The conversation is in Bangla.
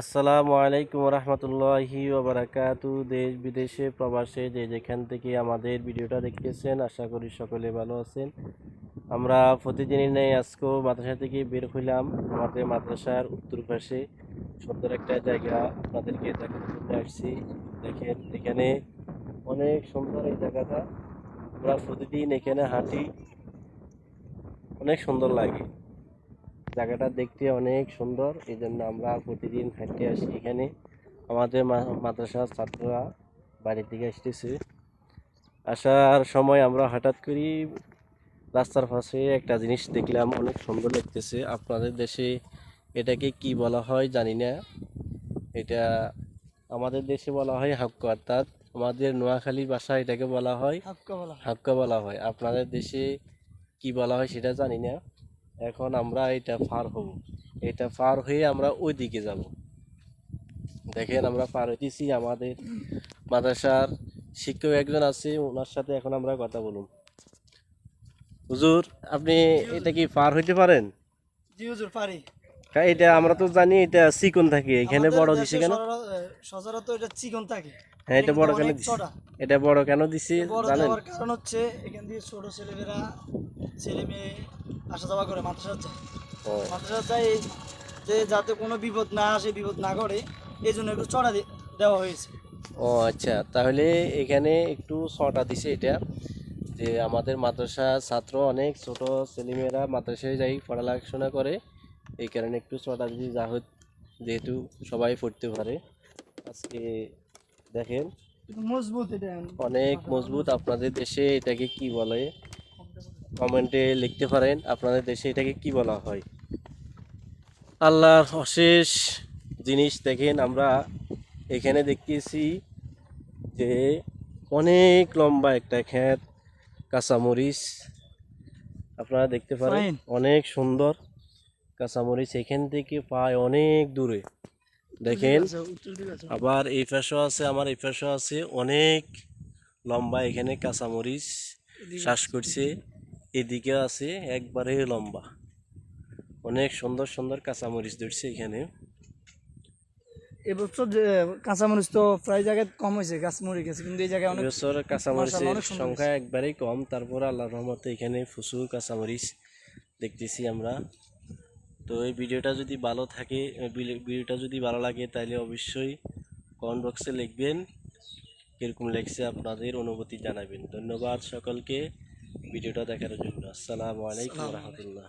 আসসালামু আলাইকুম রহমতুল্লাহি ওবরাকাতু দেশ বিদেশে প্রবাসে যে যেখান থেকে আমাদের ভিডিওটা দেখতেছেন, আশা করি সকলে ভালো আছেন। আমরা প্রতিদিনই নেই, আজকেও মাদ্রাসা থেকে বের হইলাম আমাদের মাদ্রাসার উত্তর পাশে। সুন্দর একটা জায়গা আপনাদেরকে দেখাতে জন্য আসছি। দেখেন, এখানে অনেক সুন্দর এই জায়গাটা। আমরা প্রতিদিন এখানে হাঁটি, অনেক সুন্দর লাগে। জায়গাটা দেখতে অনেক সুন্দর। এই জন্য আমরা প্রতিদিন হাঁটতে আসি এখানে। আমাদের মা- মাদ্রাসার ছাত্ররা বাড়ি থেকে আসতেছে। আসার সময় আমরা হঠাৎ করি রাস্তার পাশে একটা জিনিস দেখলাম অনেক সুন্দর লাগতেছে। আপনাদের দেশে এটাকে কি বলা হয় জানি না। এটা আমাদের দেশে বলা হয় হাক্কা অর্থাৎ আমাদের নোয়াখালী ভাষা এটাকে বলা হয়। হাক্কা বলা হয়। আপনাদের দেশে কি বলা হয় সেটা জানি না। এখন আমরা এটা পার হব। এটা পার হয়ে আমরা ওই দিকে যাব। দেখেন আমরা পার হইতেছি আমাদের মাদ্রাসার শিক্ষক একজন আছে ওনার সাথে এখন আমরা কথা বলুন। হুজুর আপনি এটা কি পার হইতে পারেন? জি হুজুর পারি। হ্যাঁ এটা আমরা তো জানি এটা চিকন থাকে এখানে বড় দিছে কেন? সচরাচর এটা চিকন থাকে। হ্যাঁ এটা বড় কেন দিছে? এটা বড় কেন দিছে জানেন? কারণ হচ্ছে এখান দিয়ে ছোট ছেলেমেয়েরা ছেলে মেয়ে আসা যাওয়া করে মাদ্রাসা যায় মাদ্রাসা যায় যে যাতে কোনো বিপদ না আসে বিপদ না করে এই জন্য একটু চড়া দেওয়া হয়েছে। ও আচ্ছা। তাহলে এখানে একটু ছটা দিছে এটা যে আমাদের মাদ্রাসা ছাত্র অনেক ছোট ছেলেমেয়েরা মাদ্রাসায় যাই পড়াশোনা করে এই কারণে একটু ছটা দিছে যা হোক যেহেতু সবাই পড়তে পারে। আজকে দেখেন। মজবুত এটা। অনেক মজবুত আপনাদের দেশে এটাকে কি বলে? কমেন্টে লিখতে পারেন আপনাদের দেশে এটাকে কি বলা হয়। আল্লাহর অশেষ জিনিস দেখেন আমরা এখানে দেখতেছি যে অনেক লম্বা একটা ক্ষেত কাঁচামরিচ আপনারা দেখতে পারেন অনেক সুন্দর কাঁচামরিচ এখান থেকে পায় অনেক দূরে। দেখেন। আবার এই পাশেও আছে আমার এই পাশেও আছে অনেক লম্বা এখানে কাঁচামরিচ শ্বাস করছে। এদিকেও আছে একবারে লম্বা। অনেক সুন্দর সুন্দর কাঁচামরিচ ধরছে এখানে। এবছর যে কাঁচামরিচ তো প্রায় জায়গায় কম হয়েছে গাছ মরে গেছে কিন্তু এই জায়গায় অনেক এবছর মাশাআল্লাহ, কাঁচামরিচের সংখ্যা একবারেই কম। তারপর আল্লাহ রহমতে এখানে প্রচুর কাঁচামরিচ দেখতেছি আমরা। তো এই ভিডিওটা যদি ভালো থাকে ভিডিওটা যদি ভালো লাগে তাহলে অবশ্যই কমেন্ট বক্সে লিখবেন। কীরকম লেগছে আপনাদের অনুভূতি জানাবেন। ধন্যবাদ সকলকে। ভিডিওটা দেখার জন্য। আসসালামু আলাইকুম রহমতুল্লাহ।